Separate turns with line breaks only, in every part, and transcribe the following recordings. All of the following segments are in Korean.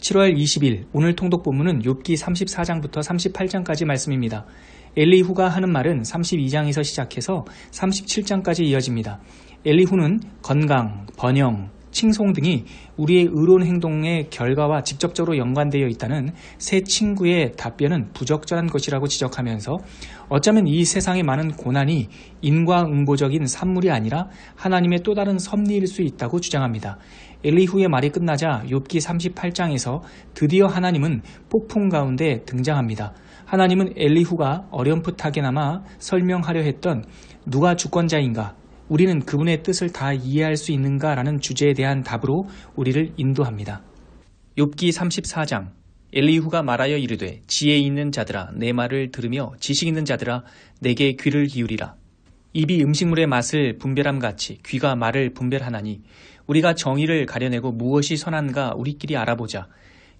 7월 20일 오늘 통독 본문은 욥기 34장부터 38장까지 말씀입니다. 엘리후가 하는 말은 32장에서 시작해서 37장까지 이어집니다. 엘리후는 건강, 번영, 칭송 등이 우리의 의로운 행동의 결과와 직접적으로 연관되어 있다는 새 친구의 답변은 부적절한 것이라고 지적하면서 어쩌면 이 세상의 많은 고난이 인과응보적인 산물이 아니라 하나님의 또 다른 섭리일 수 있다고 주장합니다. 엘리후의 말이 끝나자 욥기 38장에서 드디어 하나님은 폭풍 가운데 등장합니다. 하나님은 엘리후가 어렴풋하게나마 설명하려 했던 누가 주권자인가 우리는 그분의 뜻을 다 이해할 수 있는가라는 주제에 대한 답으로 우리를 인도합니다. 욥기 34장. 엘리후가 말하여 이르되 지혜 있는 자들아 내 말을 들으며 지식 있는 자들아 내게 귀를 기울이라. 입이 음식물의 맛을 분별함 같이 귀가 말을 분별하나니 우리가 정의를 가려내고 무엇이 선한가 우리끼리 알아보자.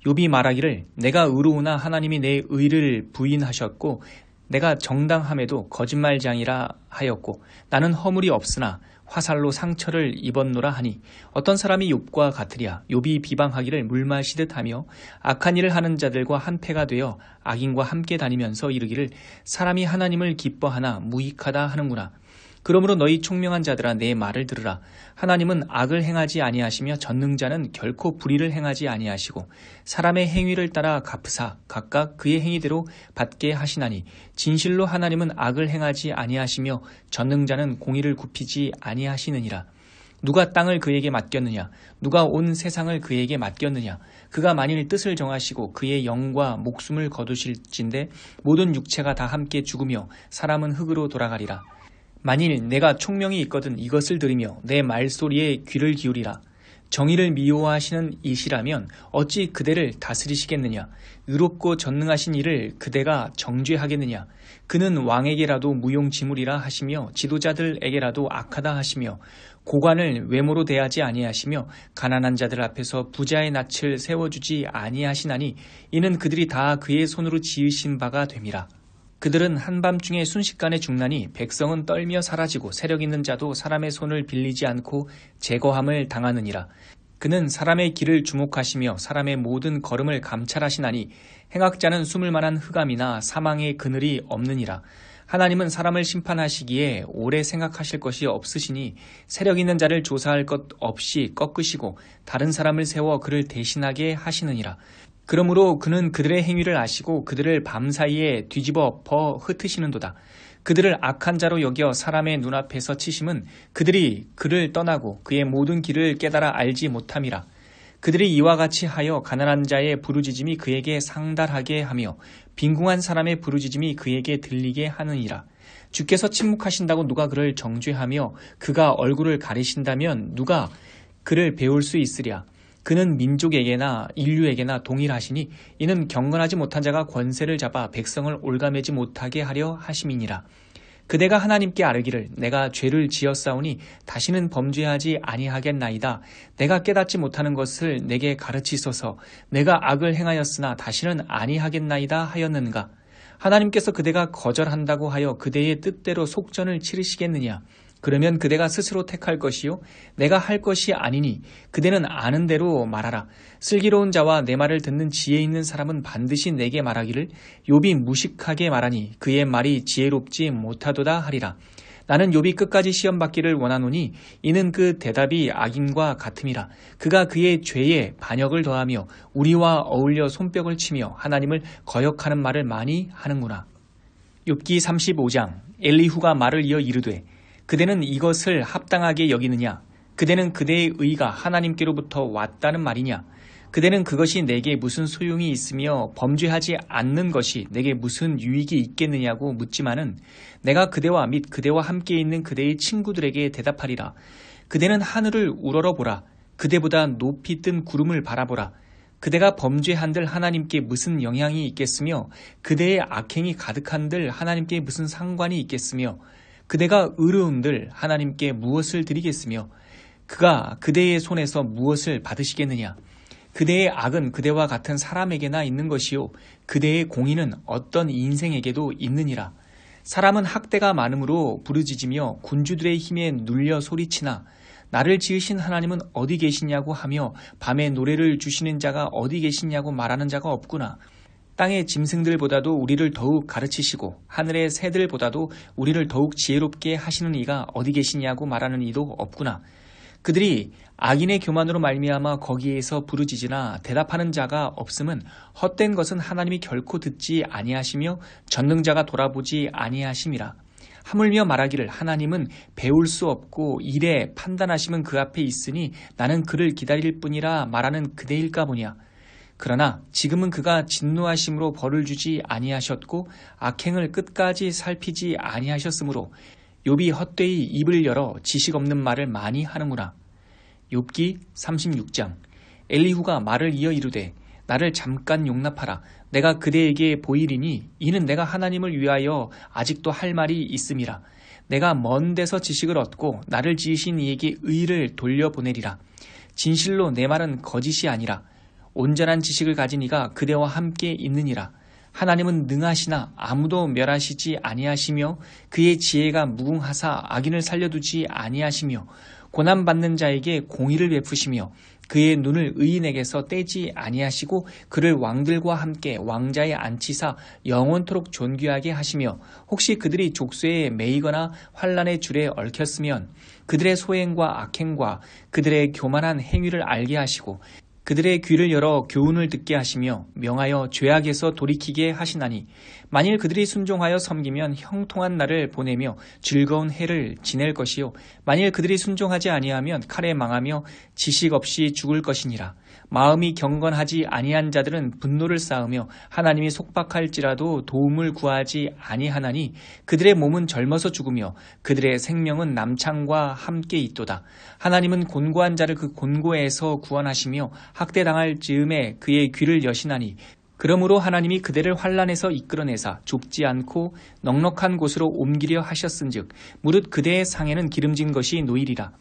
욥이 말하기를 내가 의로우나 하나님이 내 의를 부인하셨고 내가 정당함에도 거짓말장이라 하였고 나는 허물이 없으나 화살로 상처를 입었노라 하니 어떤 사람이 욥과 같으랴. 욥이 비방하기를 물 마시듯 하며 악한 일을 하는 자들과 한패가 되어 악인과 함께 다니면서 이르기를 사람이 하나님을 기뻐하나 무익하다 하는구나 그러므로 너희 총명한 자들아 내 말을 들으라. 하나님은 악을 행하지 아니하시며 전능자는 결코 불의를 행하지 아니하시고 사람의 행위를 따라 갚으사 각각 그의 행위대로 받게 하시나니 진실로 하나님은 악을 행하지 아니하시며 전능자는 공의를 굽히지 아니하시느니라. 누가 땅을 그에게 맡겼느냐? 누가 온 세상을 그에게 맡겼느냐? 그가 만일 뜻을 정하시고 그의 영과 목숨을 거두실진데 모든 육체가 다 함께 죽으며 사람은 흙으로 돌아가리라. 만일 내가 총명이 있거든 이것을 들으며 내 말소리에 귀를 기울이라. 정의를 미워하시는 이시라면 어찌 그대를 다스리시겠느냐? 의롭고 전능하신 이를 그대가 정죄하겠느냐? 그는 왕에게라도 무용지물이라 하시며 지도자들에게라도 악하다 하시며 고관을 외모로 대하지 아니하시며 가난한 자들 앞에서 부자의 낯을 세워주지 아니하시나니 이는 그들이 다 그의 손으로 지으신 바가 됨이라. 그들은 한밤중에 순식간에 죽나니 백성은 떨며 사라지고 세력 있는 자도 사람의 손을 빌리지 않고 제거함을 당하느니라. 그는 사람의 길을 주목하시며 사람의 모든 걸음을 감찰하시나니 행악자는 숨을 만한 흑암이나 사망의 그늘이 없느니라. 하나님은 사람을 심판하시기에 오래 생각하실 것이 없으시니 세력 있는 자를 조사할 것 없이 꺾으시고 다른 사람을 세워 그를 대신하게 하시느니라. 그러므로 그는 그들의 행위를 아시고 그들을 밤사이에 뒤집어 엎어 흩으시는도다. 그들을 악한 자로 여겨 사람의 눈앞에서 치심은 그들이 그를 떠나고 그의 모든 길을 깨달아 알지 못함이라. 그들이 이와 같이 하여 가난한 자의 부르짖음이 그에게 상달하게 하며 빈궁한 사람의 부르짖음이 그에게 들리게 하느니라. 주께서 침묵하신다고 누가 그를 정죄하며 그가 얼굴을 가리신다면 누가 그를 배울 수 있으랴. 그는 민족에게나 인류에게나 동일하시니 이는 경건하지 못한 자가 권세를 잡아 백성을 올가매지 못하게 하려 하심이니라. 그대가 하나님께 아르기를 내가 죄를 지었사오니 다시는 범죄하지 아니하겠나이다. 내가 깨닫지 못하는 것을 내게 가르치소서. 내가 악을 행하였으나 다시는 아니하겠나이다 하였는가. 하나님께서 그대가 거절한다고 하여 그대의 뜻대로 속전을 치르시겠느냐. 그러면 그대가 스스로 택할 것이요 내가 할 것이 아니니 그대는 아는 대로 말하라. 슬기로운 자와 내 말을 듣는 지혜 있는 사람은 반드시 내게 말하기를 욥이 무식하게 말하니 그의 말이 지혜롭지 못하도다 하리라. 나는 욥이 끝까지 시험 받기를 원하노니 이는 그 대답이 악인과 같음이라. 그가 그의 죄에 반역을 더하며 우리와 어울려 손뼉을 치며 하나님을 거역하는 말을 많이 하는구나. 욥기 35장. 엘리후가 말을 이어 이르되 그대는 이것을 합당하게 여기느냐? 그대는 그대의 의가 하나님께로부터 왔다는 말이냐? 그대는 그것이 내게 무슨 소용이 있으며 범죄하지 않는 것이 내게 무슨 유익이 있겠느냐고 묻지만은 내가 그대와 및 그대와 함께 있는 그대의 친구들에게 대답하리라. 그대는 하늘을 우러러 보라. 그대보다 높이 뜬 구름을 바라보라. 그대가 범죄한들 하나님께 무슨 영향이 있겠으며 그대의 악행이 가득한들 하나님께 무슨 상관이 있겠으며 그대가 의로운들 하나님께 무엇을 드리겠으며 그가 그대의 손에서 무엇을 받으시겠느냐? 그대의 악은 그대와 같은 사람에게나 있는 것이요. 그대의 공의는 어떤 인생에게도 있느니라. 사람은 학대가 많으므로 부르짖으며 군주들의 힘에 눌려 소리치나 나를 지으신 하나님은 어디 계시냐고 하며 밤에 노래를 주시는 자가 어디 계시냐고 말하는 자가 없구나. 땅의 짐승들보다도 우리를 더욱 가르치시고 하늘의 새들보다도 우리를 더욱 지혜롭게 하시는 이가 어디 계시냐고 말하는 이도 없구나. 그들이 악인의 교만으로 말미암아 거기에서 부르짖으나 대답하는 자가 없음은 헛된 것은 하나님이 결코 듣지 아니하시며 전능자가 돌아보지 아니하심이라. 하물며 말하기를 하나님은 배울 수 없고 일에 판단하심은 그 앞에 있으니 나는 그를 기다릴 뿐이라 말하는 그대일까 보냐. 그러나 지금은 그가 진노하심으로 벌을 주지 아니하셨고 악행을 끝까지 살피지 아니하셨으므로 욥이 헛되이 입을 열어 지식 없는 말을 많이 하는구나. 욥기 36장. 엘리후가 말을 이어 이르되 나를 잠깐 용납하라. 내가 그대에게 보이리니 이는 내가 하나님을 위하여 아직도 할 말이 있음이라. 내가 먼 데서 지식을 얻고 나를 지으신 이에게 의를 돌려보내리라. 진실로 내 말은 거짓이 아니라 온전한 지식을 가진 이가 그대와 함께 있느니라. 하나님은 능하시나 아무도 멸하시지 아니하시며 그의 지혜가 무궁하사 악인을 살려두지 아니하시며 고난받는 자에게 공의를 베푸시며 그의 눈을 의인에게서 떼지 아니하시고 그를 왕들과 함께 왕자에 앉히사 영원토록 존귀하게 하시며 혹시 그들이 족쇄에 매이거나 환란의 줄에 얽혔으면 그들의 소행과 악행과 그들의 교만한 행위를 알게 하시고 그들의 귀를 열어 교훈을 듣게 하시며 명하여 죄악에서 돌이키게 하시나니 만일 그들이 순종하여 섬기면 형통한 날을 보내며 즐거운 해를 지낼 것이요 만일 그들이 순종하지 아니하면 칼에 망하며 지식 없이 죽을 것이니라 마음이 경건하지 아니한 자들은 분노를 쌓으며 하나님이 속박할지라도 도움을 구하지 아니하나니 그들의 몸은 젊어서 죽으며 그들의 생명은 남창과 함께 있도다. 하나님은 곤고한 자를 그 곤고에서 구원하시며 학대당할 즈음에 그의 귀를 여시나니 그러므로 하나님이 그대를 환란에서 이끌어내사 좁지 않고 넉넉한 곳으로 옮기려 하셨은즉 무릇 그대의 상에는 기름진 것이 노일이라.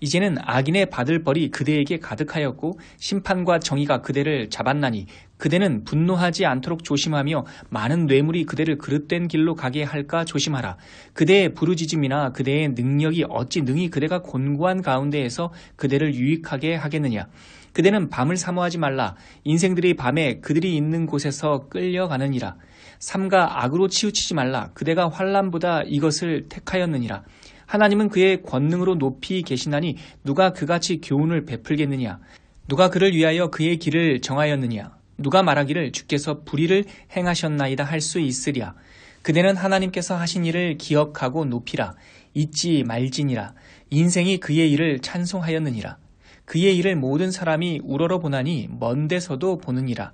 이제는 악인의 받을 벌이 그대에게 가득하였고 심판과 정의가 그대를 잡았나니 그대는 분노하지 않도록 조심하며 많은 뇌물이 그대를 그릇된 길로 가게 할까 조심하라. 그대의 부르짖음이나 그대의 능력이 어찌 능히 그대가 곤고한 가운데에서 그대를 유익하게 하겠느냐. 그대는 밤을 사모하지 말라. 인생들이 밤에 그들이 있는 곳에서 끌려가느니라. 삼가 악으로 치우치지 말라. 그대가 환란보다 이것을 택하였느니라. 하나님은 그의 권능으로 높이 계시나니 누가 그같이 교훈을 베풀겠느냐? 누가 그를 위하여 그의 길을 정하였느냐? 누가 말하기를 주께서 불의를 행하셨나이다 할 수 있으랴. 그대는 하나님께서 하신 일을 기억하고 높이라. 잊지 말지니라. 인생이 그의 일을 찬송하였느니라. 그의 일을 모든 사람이 우러러 보나니 먼 데서도 보느니라.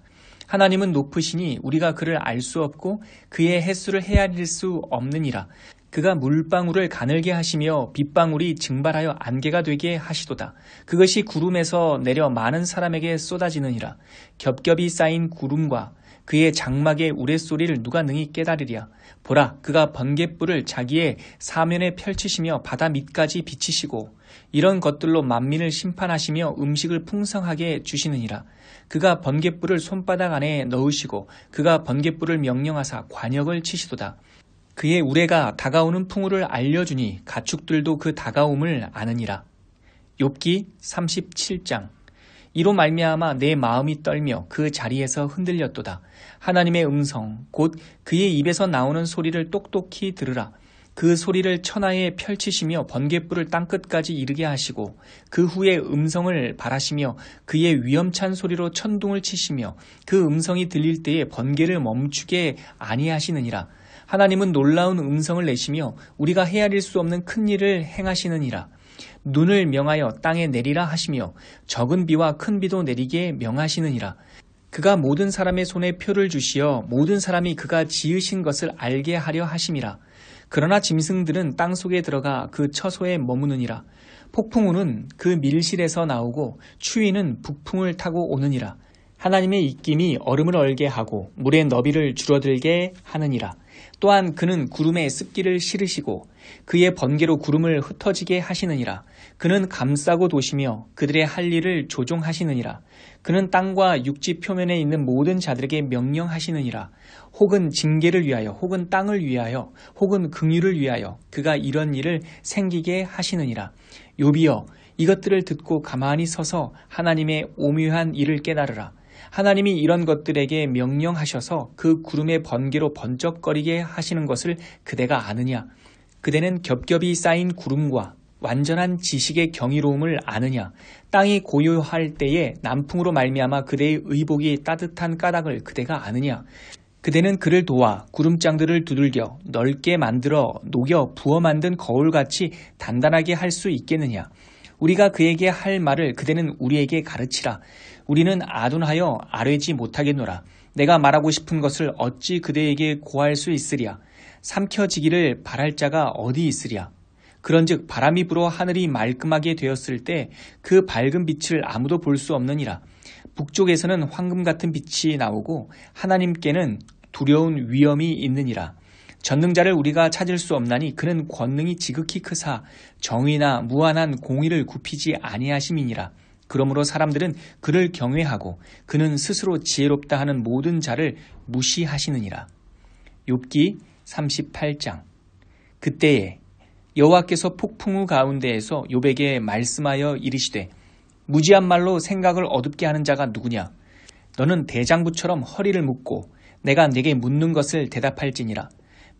하나님은 높으시니 우리가 그를 알 수 없고 그의 횟수를 헤아릴 수 없느니라. 그가 물방울을 가늘게 하시며 빗방울이 증발하여 안개가 되게 하시도다. 그것이 구름에서 내려 많은 사람에게 쏟아지느니라. 겹겹이 쌓인 구름과 그의 장막의 우레소리를 누가 능히 깨달으랴. 보라, 그가 번갯불을 자기의 사면에 펼치시며 바다 밑까지 비치시고 이런 것들로 만민을 심판하시며 음식을 풍성하게 주시느니라. 그가 번갯불을 손바닥 안에 넣으시고 그가 번갯불을 명령하사 관역을 치시도다. 그의 우레가 다가오는 풍우를 알려주니 가축들도 그 다가옴을 아느니라. 욥기 37장 이로 말미암아 내 마음이 떨며 그 자리에서 흔들렸도다. 하나님의 음성 곧 그의 입에서 나오는 소리를 똑똑히 들으라. 그 소리를 천하에 펼치시며 번갯불을 땅끝까지 이르게 하시고 그 후에 음성을 바라시며 그의 위험찬 소리로 천둥을 치시며 그 음성이 들릴 때에 번개를 멈추게 아니하시느니라. 하나님은 놀라운 음성을 내시며 우리가 헤아릴 수 없는 큰 일을 행하시느니라. 눈을 명하여 땅에 내리라 하시며 적은 비와 큰 비도 내리게 명하시느니라. 그가 모든 사람의 손에 표를 주시어 모든 사람이 그가 지으신 것을 알게 하려 하심이라. 그러나 짐승들은 땅 속에 들어가 그 처소에 머무느니라. 폭풍우는 그 밀실에서 나오고 추위는 북풍을 타고 오느니라. 하나님의 입김이 얼음을 얼게 하고 물의 너비를 줄어들게 하느니라. 또한 그는 구름에 습기를 실으시고 그의 번개로 구름을 흩어지게 하시느니라. 그는 감싸고 도시며 그들의 할 일을 조종하시느니라. 그는 땅과 육지 표면에 있는 모든 자들에게 명령하시느니라. 혹은 징계를 위하여, 혹은 땅을 위하여, 혹은 긍휼을 위하여 그가 이런 일을 생기게 하시느니라. 요비여 이것들을 듣고 가만히 서서 하나님의 오묘한 일을 깨달으라. 하나님이 이런 것들에게 명령하셔서 그 구름의 번개로 번쩍거리게 하시는 것을 그대가 아느냐? 그대는 겹겹이 쌓인 구름과 완전한 지식의 경이로움을 아느냐? 땅이 고요할 때에 남풍으로 말미암아 그대의 의복이 따뜻한 까닭을 그대가 아느냐? 그대는 그를 도와 구름장들을 두들겨 넓게 만들어 녹여 부어 만든 거울같이 단단하게 할 수 있겠느냐? 우리가 그에게 할 말을 그대는 우리에게 가르치라. 우리는 아둔하여 아뢰지 못하겠노라. 내가 말하고 싶은 것을 어찌 그대에게 고할 수 있으랴. 삼켜지기를 바랄 자가 어디 있으랴. 그런즉 바람이 불어 하늘이 말끔하게 되었을 때 그 밝은 빛을 아무도 볼 수 없느니라. 북쪽에서는 황금 같은 빛이 나오고 하나님께는 두려운 위험이 있느니라. 전능자를 우리가 찾을 수 없나니 그는 권능이 지극히 크사 정의나 무한한 공의를 굽히지 아니하심이니라. 그러므로 사람들은 그를 경외하고 그는 스스로 지혜롭다 하는 모든 자를 무시하시느니라. 욥기 38장. 그때에 여호와께서 폭풍우 가운데에서 욥에게 말씀하여 이르시되 무지한 말로 생각을 어둡게 하는 자가 누구냐? 너는 대장부처럼 허리를 묶고 내가 내게 묻는 것을 대답할지니라.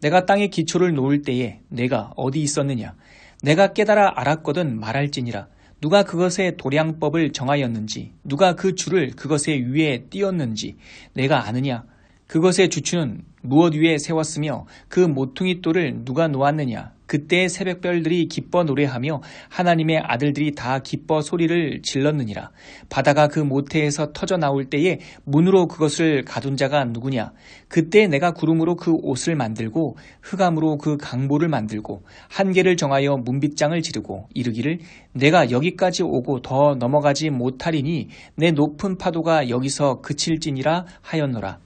내가 땅의 기초를 놓을 때에 내가 어디 있었느냐? 내가 깨달아 알았거든 말할지니라 누가 그것의 도량법을 정하였는지 누가 그 줄을 그것의 위에 띄었는지 내가 아느냐 그것의 주추는 무엇 위에 세웠으며 그 모퉁이 돌을 누가 놓았느냐 그때의 새벽별들이 기뻐 노래하며 하나님의 아들들이 다 기뻐 소리를 질렀느니라. 바다가 그 모태에서 터져 나올 때에 문으로 그것을 가둔 자가 누구냐? 그때 내가 구름으로 그 옷을 만들고 흑암으로 그 강보를 만들고 한계를 정하여 문빗장을 지르고 이르기를 내가 여기까지 오고 더 넘어가지 못하리니 내 높은 파도가 여기서 그칠지니라 하였노라.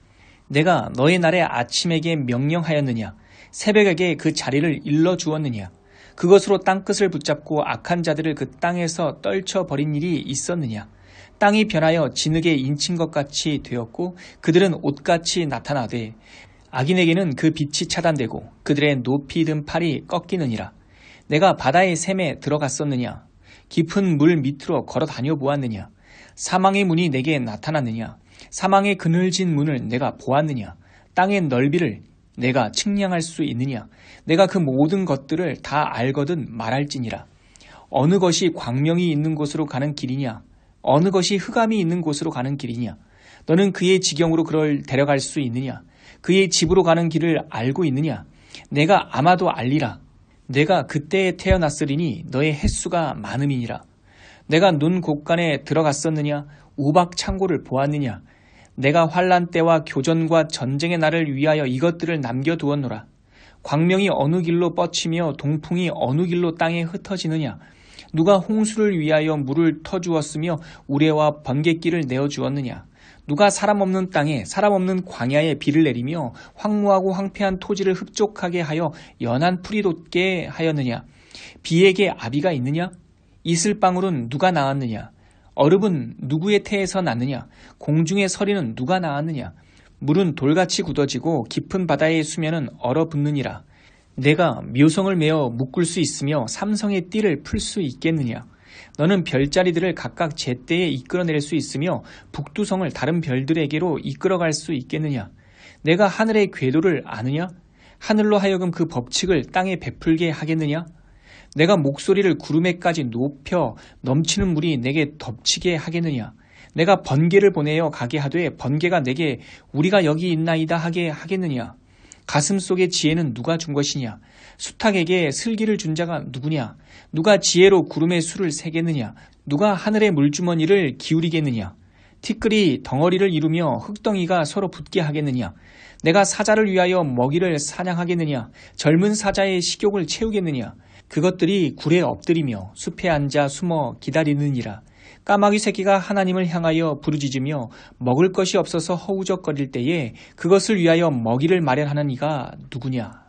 내가 너의 날에 아침에게 명령하였느냐? 새벽에게 그 자리를 일러 주었느냐? 그것으로 땅끝을 붙잡고 악한 자들을 그 땅에서 떨쳐 버린 일이 있었느냐? 땅이 변하여 진흙에 인친 것 같이 되었고 그들은 옷같이 나타나되 악인에게는 그 빛이 차단되고 그들의 높이 든 팔이 꺾이느니라. 내가 바다의 샘에 들어갔었느냐? 깊은 물 밑으로 걸어 다녀 보았느냐? 사망의 문이 내게 나타났느냐? 사망의 그늘진 문을 내가 보았느냐? 땅의 넓이를 내가 측량할 수 있느냐? 내가 그 모든 것들을 다 알거든 말할지니라. 어느 것이 광명이 있는 곳으로 가는 길이냐? 어느 것이 흑암이 있는 곳으로 가는 길이냐? 너는 그의 지경으로 그를 데려갈 수 있느냐? 그의 집으로 가는 길을 알고 있느냐? 내가 아마도 알리라. 내가 그때에 태어났으리니 너의 횟수가 많음이니라. 내가 눈 곳간에 들어갔었느냐? 우박 창고를 보았느냐? 내가 환란 때와 교전과 전쟁의 날을 위하여 이것들을 남겨두었노라. 광명이 어느 길로 뻗치며 동풍이 어느 길로 땅에 흩어지느냐. 누가 홍수를 위하여 물을 터주었으며 우레와 번갯길을 내어주었느냐. 누가 사람 없는 땅에 사람 없는 광야에 비를 내리며 황무하고 황폐한 토지를 흡족하게 하여 연한 풀이 돋게 하였느냐. 비에게 아비가 있느냐? 이슬방울은 누가 낳았느냐? 얼음은 누구의 태에서 났느냐? 공중의 서리는 누가 낳았느냐? 물은 돌같이 굳어지고 깊은 바다의 수면은 얼어붙느니라. 내가 묘성을 메어 묶을 수 있으며 삼성의 띠를 풀 수 있겠느냐? 너는 별자리들을 각각 제때에 이끌어낼 수 있으며 북두성을 다른 별들에게로 이끌어갈 수 있겠느냐? 내가 하늘의 궤도를 아느냐? 하늘로 하여금 그 법칙을 땅에 베풀게 하겠느냐? 내가 목소리를 구름에까지 높여 넘치는 물이 내게 덮치게 하겠느냐? 내가 번개를 보내어 가게 하되 번개가 내게 우리가 여기 있나이다 하게 하겠느냐? 가슴 속의 지혜는 누가 준 것이냐? 수탉에게 슬기를 준 자가 누구냐? 누가 지혜로 구름의 수를 세겠느냐? 누가 하늘의 물주머니를 기울이겠느냐? 티끌이 덩어리를 이루며 흙덩이가 서로 붙게 하겠느냐? 내가 사자를 위하여 먹이를 사냥하겠느냐? 젊은 사자의 식욕을 채우겠느냐? 그것들이 굴에 엎드리며 숲에 앉아 숨어 기다리느니라. 까마귀 새끼가 하나님을 향하여 부르짖으며 먹을 것이 없어서 허우적거릴 때에 그것을 위하여 먹이를 마련하는 이가 누구냐?